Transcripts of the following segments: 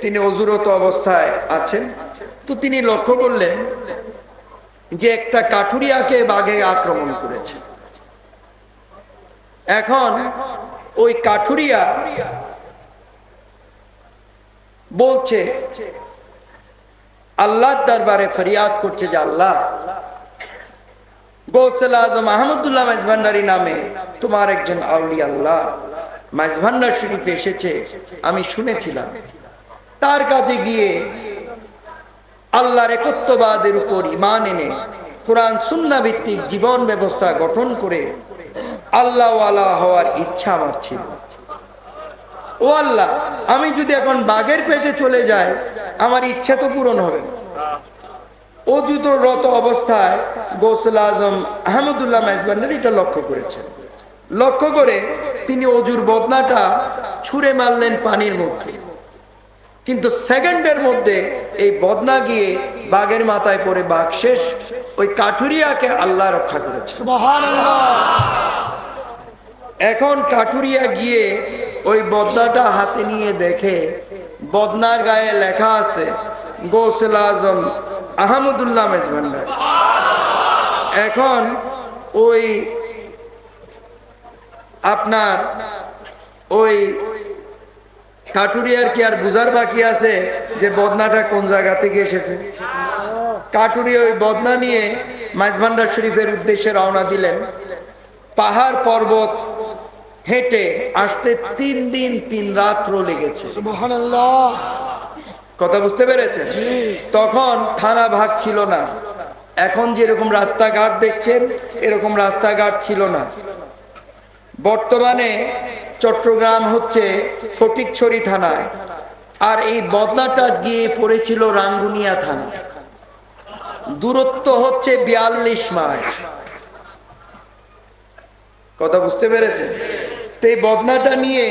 তিনি অজুরত অবস্থায় আছেন। তো তিনি লক্ষ্য করলেন যে একটা কাঠুরিয়াকে বাঘে আক্রমণ করেছে। এখন ওই কাঠুরিয়া বলছে, আল্লাহর দরবারে ফরিয়াদ করছে যে আল্লাহ নামে তোমার একজন আউলি আল্লাহ এসেছে, আমি শুনেছিলাম। তার কাছে গিয়ে আল্লাহর একত্ববাদের উপর ইমান এনে কোরআন সুন্না ভিত্তিক জীবন ব্যবস্থা গঠন করে আল্লাহ হওয়ার ইচ্ছা আমার ছিল। ও আল্লাহ, আমি যদি এখন বাঘের পেটে চলে যাই, আমার ইচ্ছা তো পূরণ হবে না। অযুতরত অবস্থায় গৌসল আজম আহমদুল্লাহ মেজবান্ডার এটা লক্ষ্য করেছেন। লক্ষ্য করে তিনি অজুর বদনাটা ছুঁড়ে মারলেন পানির মধ্যে। কিন্তু সেকেন্ডের মধ্যে এই বদনা গিয়ে বাঘের মাথায় পড়ে বাঘ শেষ। ওই কাঠুরিয়াকে আল্লাহ রক্ষা করেছে। এখন কাঠুরিয়া গিয়ে ওই বদনাটা হাতে নিয়ে দেখে বদনার গায়ে লেখা আছে গৌসল আজম আহমদুল্লাহ মেজভান্ডার এখন ওই আপনার ওই কাটুরিয়ার কি আর বুঝার বাকি আছে যে বদনাটা কোন জায়গা থেকে এসেছে? কাটুরি ওই বদনা নিয়ে মাঝভান্ডার শরীফের উদ্দেশ্যে রওনা দিলেন। পাহাড় পর্বত হেঁটে আসতে তিন দিন, তিন রাত্র লেগেছে। কথা বুঝতে পেরেছেন? তখন থানা ভাগ ছিল না। এখন যেরকম রাস্তাঘাট দেখছেন এরকম রাস্তাঘাট ছিল না। বর্তমানে চট্টগ্রাম হচ্ছে ফটিকছড়ি থানায়। আর এই বদলাটা গিয়ে পড়েছিল রাঙ্গুনিয়া থানা দূরত্ব হচ্ছে বিয়াল্লিশ মাইল। কথা বুঝতে পেরেছেন? তো এই বদনাটা নিয়ে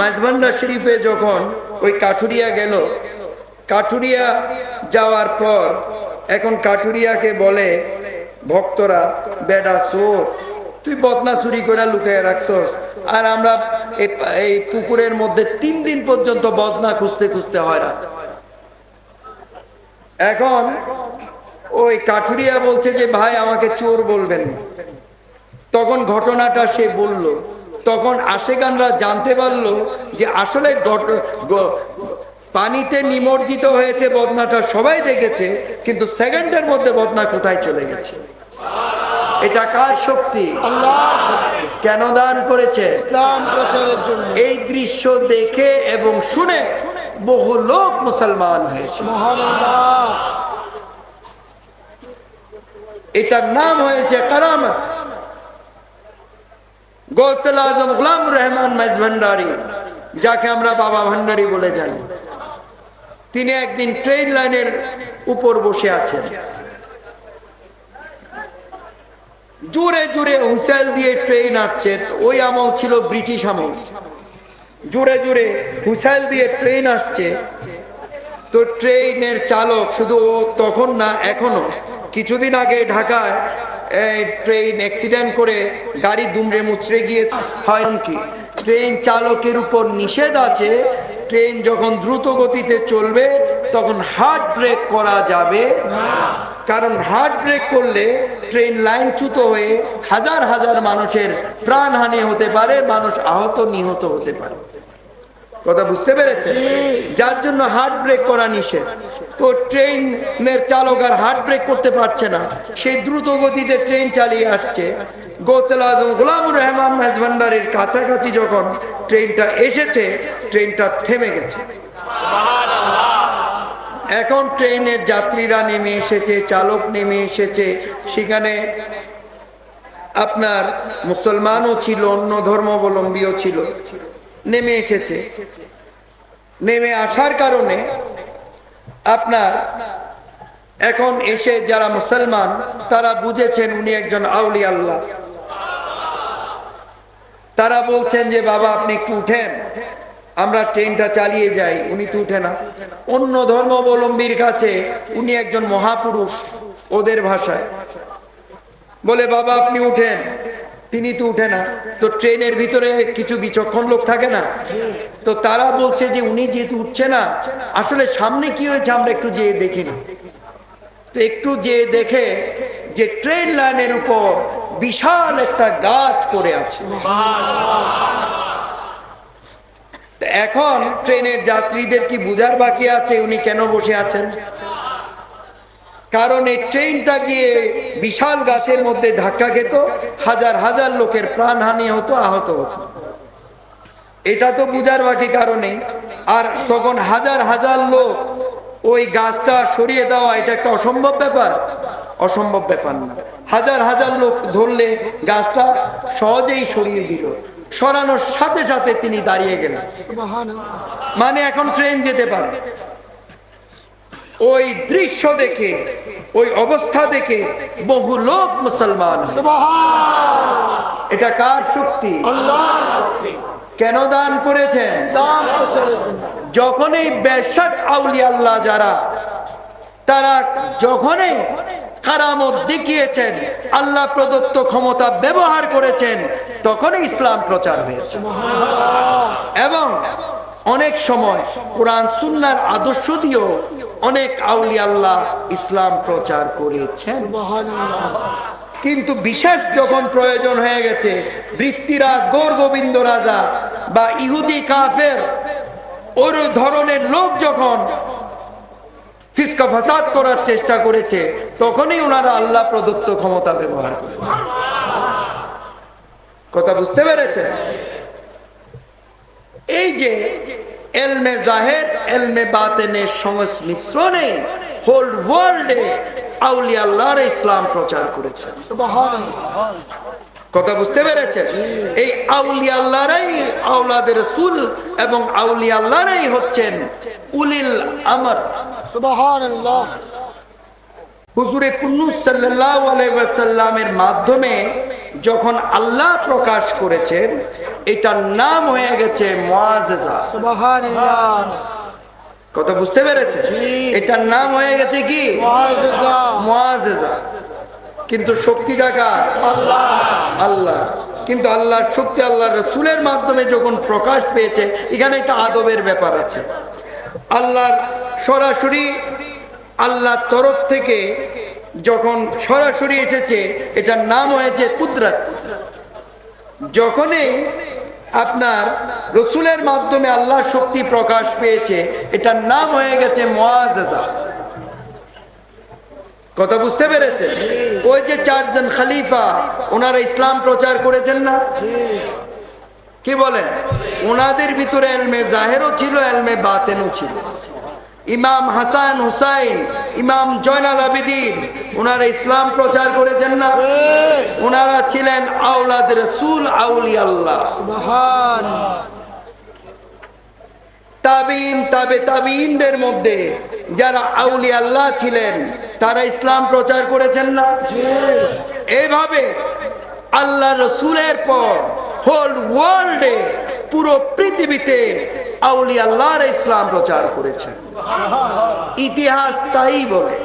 মাঝবান্ডা শরীফে যখন ওই কাঠুরিয়া গেল কাঠুরিয়া যাওয়ার পর এখন কাঠুরিয়াকে বলে, ভক্তরা বেডা সোর তুই বদনা চুরি করে লুকিয়ে রাখছস। আর আমরা এই পুকুরের মধ্যে তিন দিন পর্যন্ত বদনা খুঁজতে খুঁজতে হয় রাত এখন ওই কাঠুরিয়া বলছে যে, ভাই, আমাকে চোর বলবেন তখন ঘটনাটা সে বলল। তখন আশেগানরা জানতে পারল যে আসলে পানিতে নিমজ্জিত হয়েছে বদনাটা সবাই দেখেছে কিন্তু সেকেন্ডের মধ্যে বদনা কোথায় চলে গেছে? এটা কার শক্তি? কেন দান করেছে? ইসলাম প্রচারের জন্য। এই দৃশ্য দেখে এবং শুনে বহু লোক মুসলমান হয়েছে। এটার নাম হয়েছে কারামত। গৌসল আজম গুলাম রহমান মেজ ভান্ডারি যাকে আমরা বাবা ভান্ডারি বলে জানি। তিনি একদিন ট্রেন লাইনের উপর বসে আছেন। জোরে জোরে হুসেল দিয়ে ট্রেন আসছে। ওই আমল ছিল ব্রিটিশ আমল। জোরে জোরে হুসাইল দিয়ে ট্রেন আসছে। তো ট্রেনের চালক শুধু তখন না, এখনও। কিছুদিন আগে ঢাকায় ট্রেন অ্যাক্সিডেন্ট করে গাড়ি দুমড়ে মুচড়ে গিয়েছে। হয় কি ট্রেন চালকের উপর নিষেধ আছে ট্রেন যখন দ্রুত গতিতে চলবে তখন হার্ট ব্রেক করা যাবে। কারণ হার্ট ব্রেক করলে ট্রেন লাইনচ্যুত হয়ে হাজার হাজার মানুষের প্রাণহানি হতে পারে মানুষ আহত নিহত হতে পারে। কথা বুঝতে পেরেছে যার জন্য হার্ট ব্রেক করা নিষেধ। তো ট্রেনের চালক আর হার্ট ব্রেক করতে পারছে না। সেই দ্রুত গতিতে ট্রেন চালিয়ে আসছে। গোসল আজম গোলামুর রহমান মেজভান্ডারের কাছাকাছি যখন ট্রেনটা এসেছে, ট্রেনটা থেমে গেছে। এখন ট্রেনের যাত্রীরা নেমে এসেছে, চালক নেমে এসেছে। সেখানে আপনার মুসলমানও ছিল, অন্য ধর্মাবলম্বীও ছিল। নেমে এসেছে। নেমে আসার কারণে আপনার এখন এসে যারা মুসলমান, তারা বুঝেছেন উনি একজন আউলি আল্লাহ। তারা বলছেন যে, বাবা, আপনি একটু উঠেন। আমরা ট্রেনটা চালিয়ে যাই। উনি তো উঠে না। অন্য ধর্মাবলম্বীর কাছে উনি একজন মহাপুরুষ ওদের ভাষায়। বলে, বাবা, আপনি উঠেন। তিনি তো উঠে না। তো ট্রেনের ভিতরে কিছু বিচক্ষণ লোক থাকে না? তো তারা বলছে যে, উনি যেহেতু উঠছে না, আসলে সামনে কি হয়েছে আমরা একটু যেয়ে দেখি না। তো একটু যেয়ে দেখে যে, ট্রেন লাইনের উপর বিশাল একটা গাছ পড়ে আছে। এখন ট্রেনের যাত্রীদের কি বুঝার বাকি আছে? উনি কেন বসে আছেন? কারণ এই ট্রেনটা গিয়ে বিশাল গাছের মধ্যে ধাক্কা খেত, হাজার হাজার লোকের প্রাণহানি হতো, আহত হতো। এটা তো বুঝার বাকি কারণে। আর তখন হাজার হাজার লোক ওই গাছটা সরিয়ে দেওয়া, এটা একটা অসম্ভব ব্যাপার। অসম্ভব ব্যাপার না। হাজার হাজার লোক ধরলে গাছটা সহজেই সরিয়ে দিল। সরানোর সাথে সাথে তিনি দাঁড়িয়ে গেলেন। মানে এখন ট্রেন যেতে পারে। ওই দৃশ্য দেখে, ওই অবস্থা দেখে বহু লোক মুসলমান এটা কার শক্তি? কেন দান করেছেন? যখনই বেশক আউলি আল্লাহ যারা, তারা যখনই কারামত দেখিয়েছেন, আল্লাহ প্রদত্ত ক্ষমতা ব্যবহার করেছেন, তখনই ইসলাম প্রচার হয়েছে। এবং অনেক সময় কোরআন সুন্নার আদর্শ দিয়েও অনেক আউলি আল্লাহ ইসলাম প্রচার করেছেন। কিন্তু বিশেষ যখন প্রয়োজন হয়ে গেছে, বৃত্তিরাজ গৌর গোবিন্দ রাজা বা ইহুদি কাফের ওর ধরনের লোক যখন ফিসকা ফাসাদ করার চেষ্টা করেছে, তখনই ওনারা আল্লাহ প্রদত্ত ক্ষমতা ব্যবহার করেছে। কথা বুঝতে পেরেছে এই যে এলমে জাহের এলমে বাতেনের সংমিশ্রণে হোল ওয়ার্ল্ডে আউলি আল্লাহর ইসলাম প্রচার করেছে। কথা বুঝতে পেরেছে এই আউলি আল্লাহরাই আউলাদের রসুল এবং আউলি আল্লাহরাই হচ্ছেন উলিল আমর। সুবহানাল্লাহ। হুজুরে কুন্নুস সাল্লাল্লাহু আলাইহি ওয়াসাল্লামের মাধ্যমে যখন আল্লাহ প্রকাশ করেছেন এটার নাম হয়ে গেছে মুআজিজা। সুবহানাল্লাহ। কথা বুঝতে পেরেছে এটার নাম হয়ে গেছে কি? মুআজিজা। মুআজিজা। কিন্তু শক্তিটা কার আল্লাহ। কিন্তু আল্লাহর শক্তি আল্লাহ রসুলের মাধ্যমে যখন প্রকাশ পেয়েছে, এখানে একটা আদবের ব্যাপার আছে। আল্লাহর সরাসরি আল্লাহর তরফ থেকে যখন সরাসরি এসেছে, এটার নাম হয়েছে কুদরত। যখনই আপনার রসুলের মাধ্যমে আল্লাহর শক্তি প্রকাশ পেয়েছে, এটার নাম হয়ে গেছে মোয়াজা কথা বুঝতে পেরেছে ওই যে চারজন খালিফা ওনারা ইসলাম প্রচার করেছেন না? কি বলেন? ওনাদের ভিতরে এলমে জাহেরও ছিল এলমে বাতেনও ছিল। ইমাম হাসান হুসাইন ইমাম জয়নাল আবিদিন ওনারা ইসলাম প্রচার করেছেন না? ওনারা ছিলেন আউলাদ রসুল আউলি আল্লাহ সুবহান। তাবিন তাবে তাবিনদের মধ্যে যারা আউলি আল্লাহ ছিলেন তারা ইসলাম প্রচার করেছেন না? এইভাবে আল্লাহ রসুলের পর হোল ওয়ার্ল্ডে পুরো পৃথিবীতে আউলি আল্লাহর ইসলাম প্রচার করেছেন। ইতিহাস তাই বলে।